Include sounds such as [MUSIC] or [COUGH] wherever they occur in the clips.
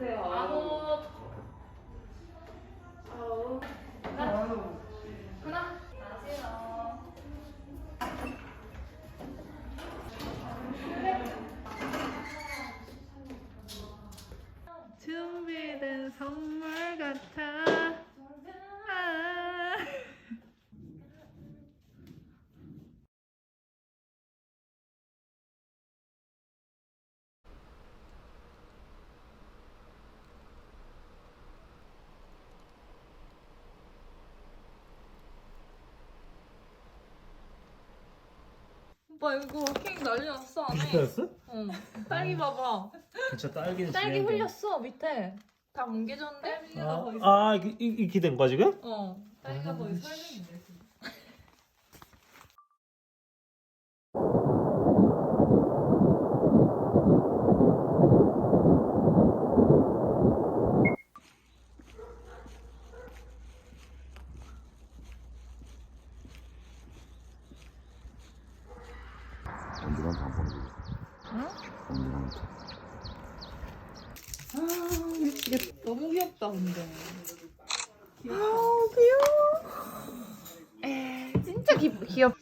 네, 다들 못해요. 아홉 아우. 하나 안녕하세요 준비된 선물 같아. 아. 오빠 이거 케이크 난리 났어 안에. 비슷했어? 응. 딸기 봐봐. 진짜 딸기는 딸기 중요한 게- 흘렸어 밑에. 다 뭉개졌는데? 아, 아 이- 이- 이렇게 된 거야 지금? 어. 딸기가 거의 아, 설명인데. 언제간 방송이 응? 언제간 아 미치겠다. 너무 귀엽다 근데. 아 귀여워. 에 진짜 귀, 귀엽.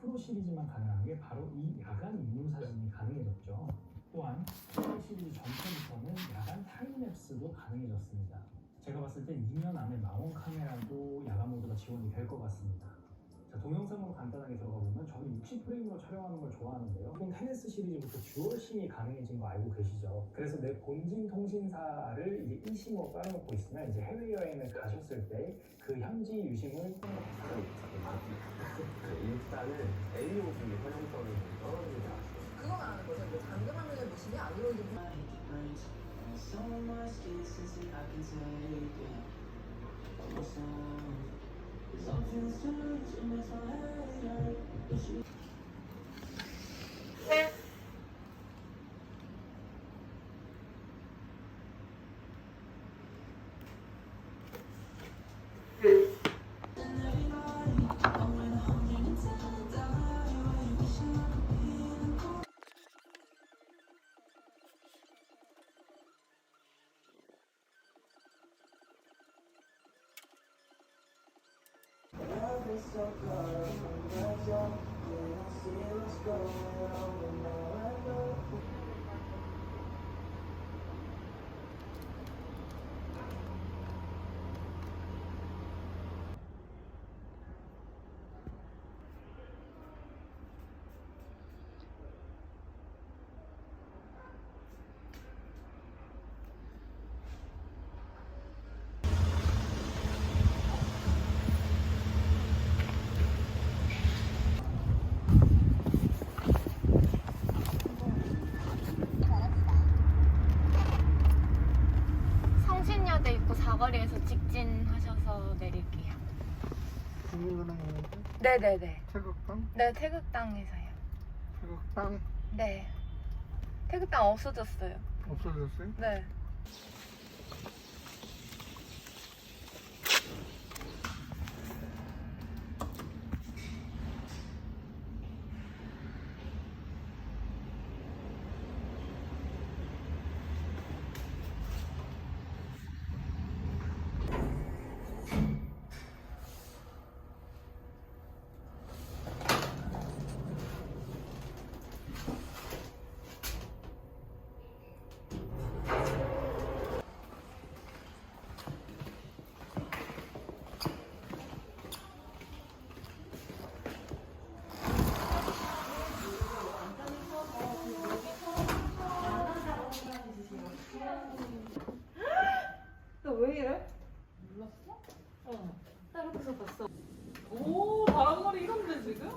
프로 시리즈만 가능한 게 바로 이 야간 인물 사진이 가능해졌죠. 또한 프로 시리즈 전편부터는 야간 타임랩스도 가능해졌습니다. 제가 봤을 때 2년 안에 망원 카메라도 야간 모드가 지원이 될 것 같습니다. 자, 동영상으로 간단하게 들어가 보면 저는 60프레임으로 촬영하는 걸 좋아하는데요. 이번 테네스 시리즈부터 듀얼심이 가능해진 거 알고 계시죠? 그래서 내 본진 통신사를 이제 1심으로 깔아놓고 있으면 이제 해외여행을 가셨을 때 그 현지 유심을 그 일단은 AOV 활용성이 떨어지지 않았어요. 그건 아는 거죠. 뭐 방금 화면에 보시면 아이 Something's changed, it makes my head hurt. 오드 성신여대 입구 사거리에서 직진하셔서 내릴게요. 네네네. 태극당? 네 태극당에서요. 태극당 네. 태극당 없어졌어요. 없어졌어요? 네. 너 왜 이래? 어. 나 이렇게 봤어. 오 바람머리 이건데 지금?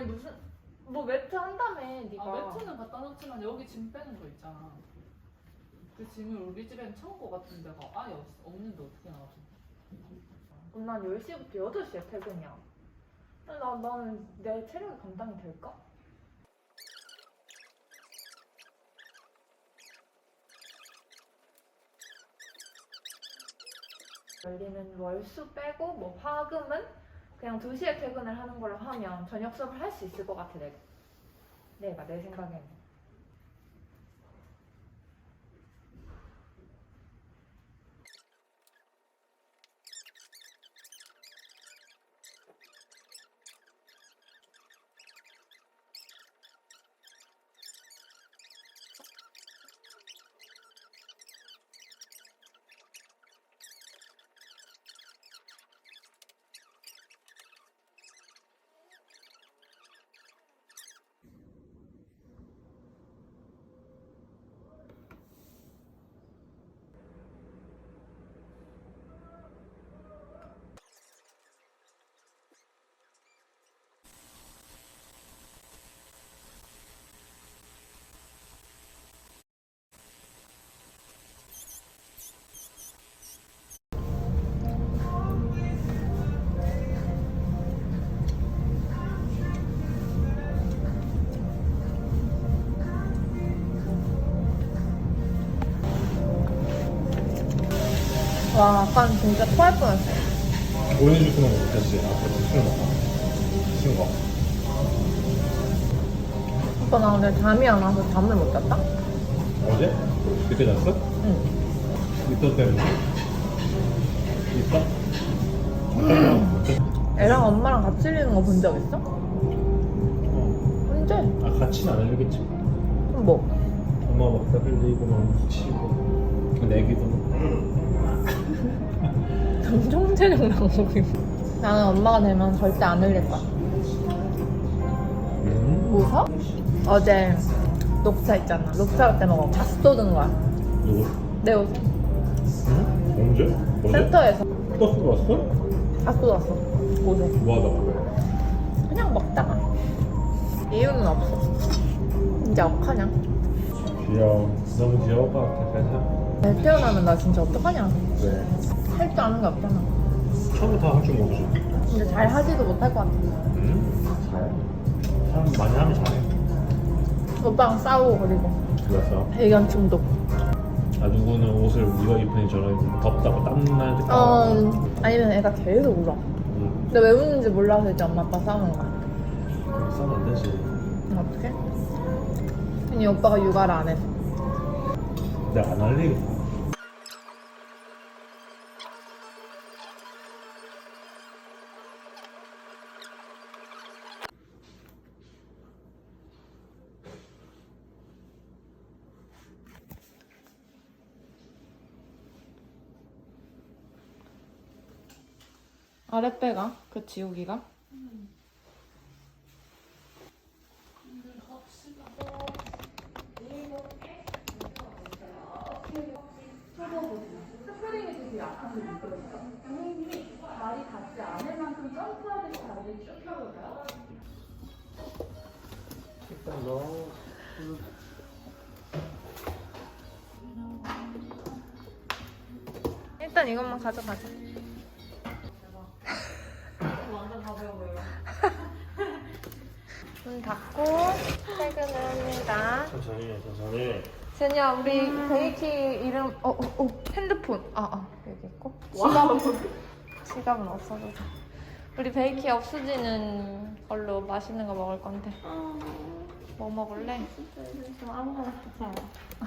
아니 무슨 뭐 매트 한다며 네가. 아 매트는 갖다 놓지만 여기 짐 빼는 거 있잖아. 그 짐을 우리 집엔 창고 같은 데가 아예 없, 없는데 어떻게 나가지? 그럼 난 10시부터 8시에 퇴근이야. 나, 나는 내 체력이 감당이 될까? 열리는 월수 빼고 뭐 화금은 그냥 2시에 퇴근을 하는 걸로 하면 저녁 수업을 할 수 있을 것 같아 내가. 내가 내 생각에는. 와 아까는 진짜 토할 뻔했어. 보여줄 거면 못했지. 아까 쉬운 거. 쉬운 거. 오빠 나 오늘 잠이 안 와서 잠을 못 잤다? 어제? 그때 잤어? 응. 이터 때문에. 이터? [CLEARS THROAT] 애랑 엄마랑 같이 읽는 거 본 적 있어? 어. 언제? 아 같이는 안 읽겠지. 그럼 뭐? 엄마 막 흘리고 막 치고. 그 내기도. 나오고 있어. 나는 엄마가 되면 절대 안 흘릴 거야. 음? 웃어? 어제 녹차 있잖아. 녹차 그때 먹어. 다 쏟은 거야. 누구? 내 옷에. 응? 언제? 언제? 센터에서 버스로 왔어? 다 쏟았어. 옷에. 뭐 하다가 왜? 그냥 먹다가. 이유는 없어. 이제 억하냐? 귀여워. 너무 귀여울 것 같아. 그래서. 애 태어나면 나 진짜 어떡하냐. 왜? 할 줄 아는 게 없잖아. 처음부터 할줄 없지. 근데 잘 하지도 못할 것 같아. 응? 사람 많이 하면 잘해. 오빠랑 싸우고 그리고 그래서 의견 충돌. 아 누구는 옷을 네가 입으니 저런 덥다고 땀날 때. 어, 아니면 애가 계속 울어. 응. 근데 왜 우는지 몰라서 이제 엄마 아빠 싸우는 거야. 그럼 싸면 안 되지. 어떡해? 괜히 오빠가 육아를 안 해서. 내가 안할일이. 아랫배가? 그 지우기가? 일단 이것만 가져가자. 완전 가벼워 보여. 문 닫고 퇴근을 합니다. 천천히 해, 천천히. 제니야 우리 베이키 이름 어, 어, 어 핸드폰. 아, 아 여기 있고. 지갑 지갑은 없어져서. 우리 베이키 없어지는 걸로 맛있는 거 먹을 건데. 뭐 먹을래?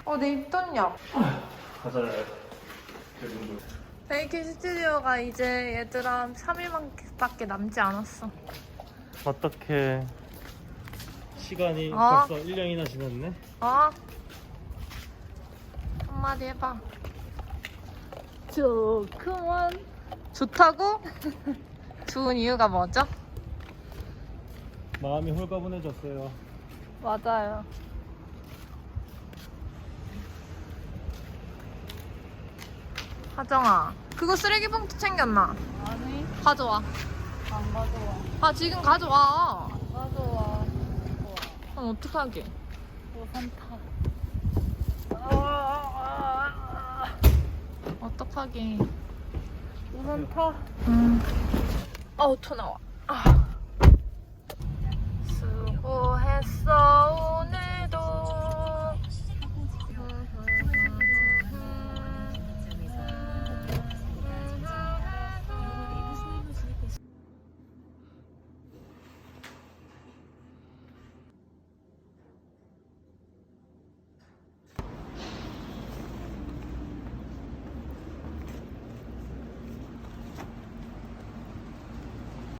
어내 입덧냐? 가자. 대중도. 베이키 스튜디오가 이제 얘들아 3일밖에 남지 않았어. 어떻게 시간이 어? 벌써 1년이나 지났네? 어? 한마디 해봐 좋구먼 좋다고? 좋은 이유가 뭐죠? 마음이 홀가분해졌어요. 맞아요 하정아 그거 쓰레기 봉투 챙겼나? 아니 가져와 안 가져와 아 지금 가져와 그럼 어떡하게? 우산 타. 어떡하게? 우산 타? 음. 아우 토 나와. 아. 수고했어 오늘